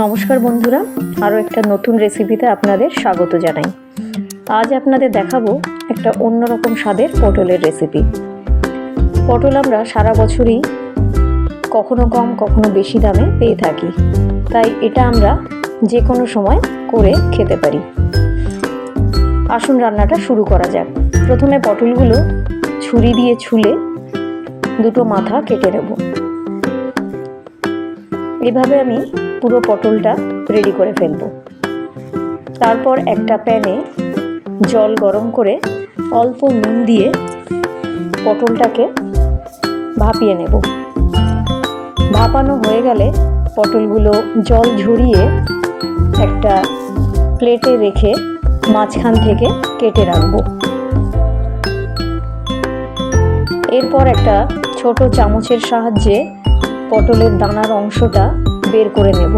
নমস্কার বন্ধুরা, আরও একটা নতুন রেসিপিতে আপনাদের স্বাগত জানাই। আজ আপনাদের দেখাবো একটা অন্যরকম স্বাদের পটলের রেসিপি পটল আমরা সারা বছরই কখনো কম, কখনো বেশি দামে পেয়ে থাকি। তাই এটা আমরা যে কোনো সময় করে খেতে পারি। আসুন রান্নাটা শুরু করা যাক। প্রথমে পটলগুলো ছুরি দিয়ে ছুলে দুটো মাথা কেটে নেব। এভাবে আমি পুরো পটলটা রেডি করে ফেলব। তারপর একটা প্যানে জল গরম করে অল্প নুন দিয়ে পটলটাকে ভাপিয়ে নেব। ভাপানো হয়ে গেলে পটলগুলো জল ঝরিয়ে একটা প্লেটে রেখে মাঝখান থেকে কেটে রাখব। এরপর একটা ছোট চামচের সাহায্যে পটলের দানার অংশটা বের করে নেব।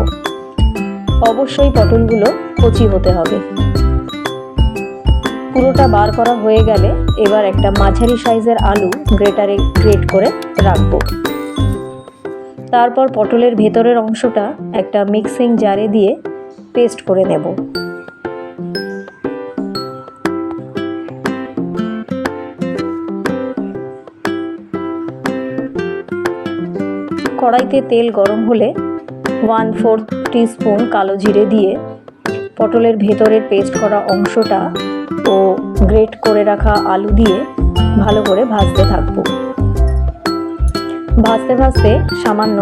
অবশ্যই পটলগুলো কচি হতে হবে। পুরোটা বার করা হয়ে গেলে এবার একটা মাঝারি সাইজের আলু গ্রেটারে গ্রেট করে রাখব। তারপর পটলের ভেতরের অংশটা একটা মিক্সিং জারে দিয়ে পেস্ট করে নেব। কড়াইতে তেল গরম হলে ওয়ান ফোর্থ টিস্পুন কালো জিরে দিয়ে পটলের ভেতরের পেস্ট করা অংশটা ও গ্রেট করে রাখা আলু দিয়ে ভালো করে ভাজতে থাকব। ভাজতে ভাজতে সামান্য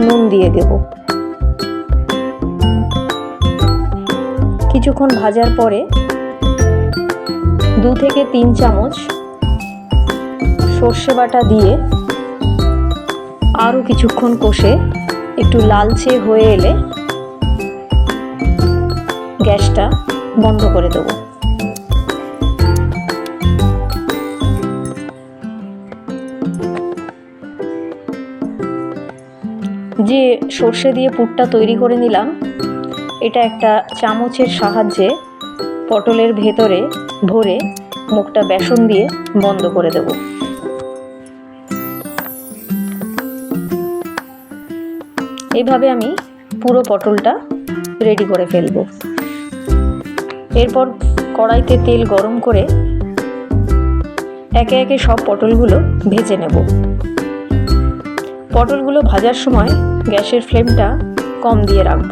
নুন দিয়ে দেব। কিছুক্ষণ ভাজার পরে দু থেকে তিন চামচ সর্ষে বাটা দিয়ে আরও কিছুক্ষণ কষে একটু লালচে হয়ে এলে গ্যাসটা বন্ধ করে দেবো। যে সর্ষে দিয়ে পুরটা তৈরি করে নিলাম, এটা একটা চামচের সাহায্যে পটলের ভেতরে ভরে মুখটা বেসন দিয়ে বন্ধ করে দেবো। এইভাবে আমি পুরো পটলটা রেডি করে ফেলব। এরপর কড়াইতে তেল গরম করে একে একে সব পটলগুলো ভেজে নেব। পটলগুলো ভাজার সময় গ্যাসের ফ্লেমটা কম দিয়ে রাখব।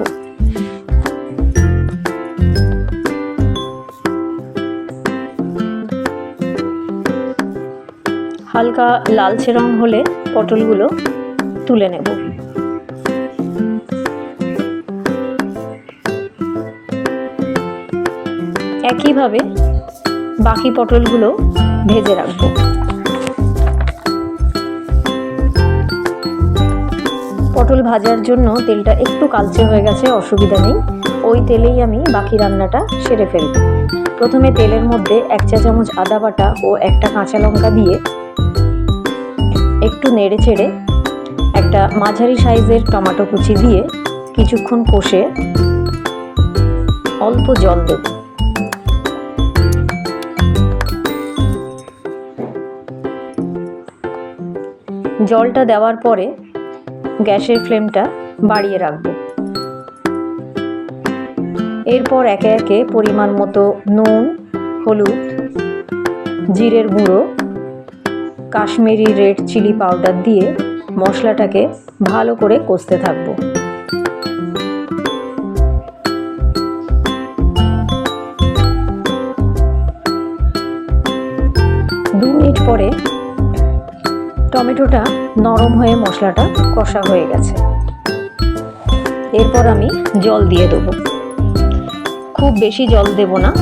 হালকা লালচে রং হলে পটলগুলো তুলে নেব। একইভাবে বাকি পটলগুলো ভেজে রাখব। পটল ভাজার জন্য তেলটা একটু কালচে হয়ে গেছে, অসুবিধা নেই। ওই তেলেই আমি বাকি রান্নাটা সেরে ফেলব। প্রথমে তেলের মধ্যে এক চা চামচ আদা বাটা ও একটা কাঁচা লঙ্কা দিয়ে একটু নেড়ে চেড়ে একটা মাঝারি সাইজের টমেটো কুচি দিয়ে কিছুক্ষণ কষে অল্প জল দেব। জলটা দেওয়ার পরে গ্যাসের ফ্লেমটা বাড়িয়ে রাখব। এরপর একে একে পরিমাণ মতো নুন, হলুদ, জিরের গুঁড়ো, কাশ্মীরি রেড চিলি পাউডার দিয়ে মশলাটাকে ভালো করে কষতে থাকব। টমেটোটা নরম হয়ে মশলাটা কষা হয়ে গেছে। এরপর আমি জল দিয়ে দেবো। খুব বেশি জল দেব না।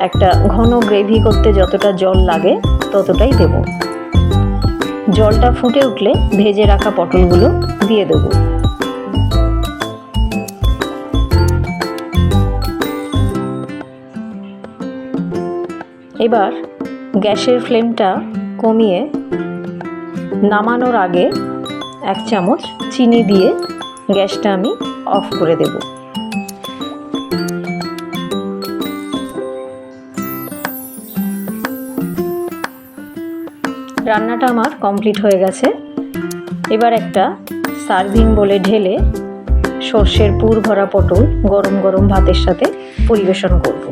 একটা ঘন গ্রেভি করতে যতটা জল লাগে, ততটাই দেব। জলটা ফুটে উঠলে ভেজে রাখা পটলগুলো দিয়ে দেবো। এবার গ্যাসের ফ্লেমটা কমিয়ে নামানোর আগে এক চামচ চিনি দিয়ে গ্যাসটা আমি অফ করে দেব। রান্নাটা আমার কমপ্লিট হয়ে গেছে। এবার একটা সার্ভিং বলে ঢেলে সর্ষের পুর ভরা পটল গরম গরম ভাতের সাথে পরিবেশন করব।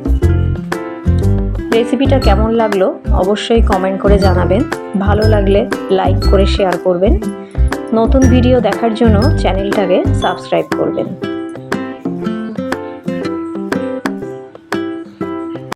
রেসিপিটা কেমন লাগল অবশ্যই কমেন্ট করে জানাবেন। ভালো লাগলে লাইক করে শেয়ার করবেন। নতুন ভিডিও দেখার জন্য চ্যানেলটাকে সাবস্ক্রাইব করবেন।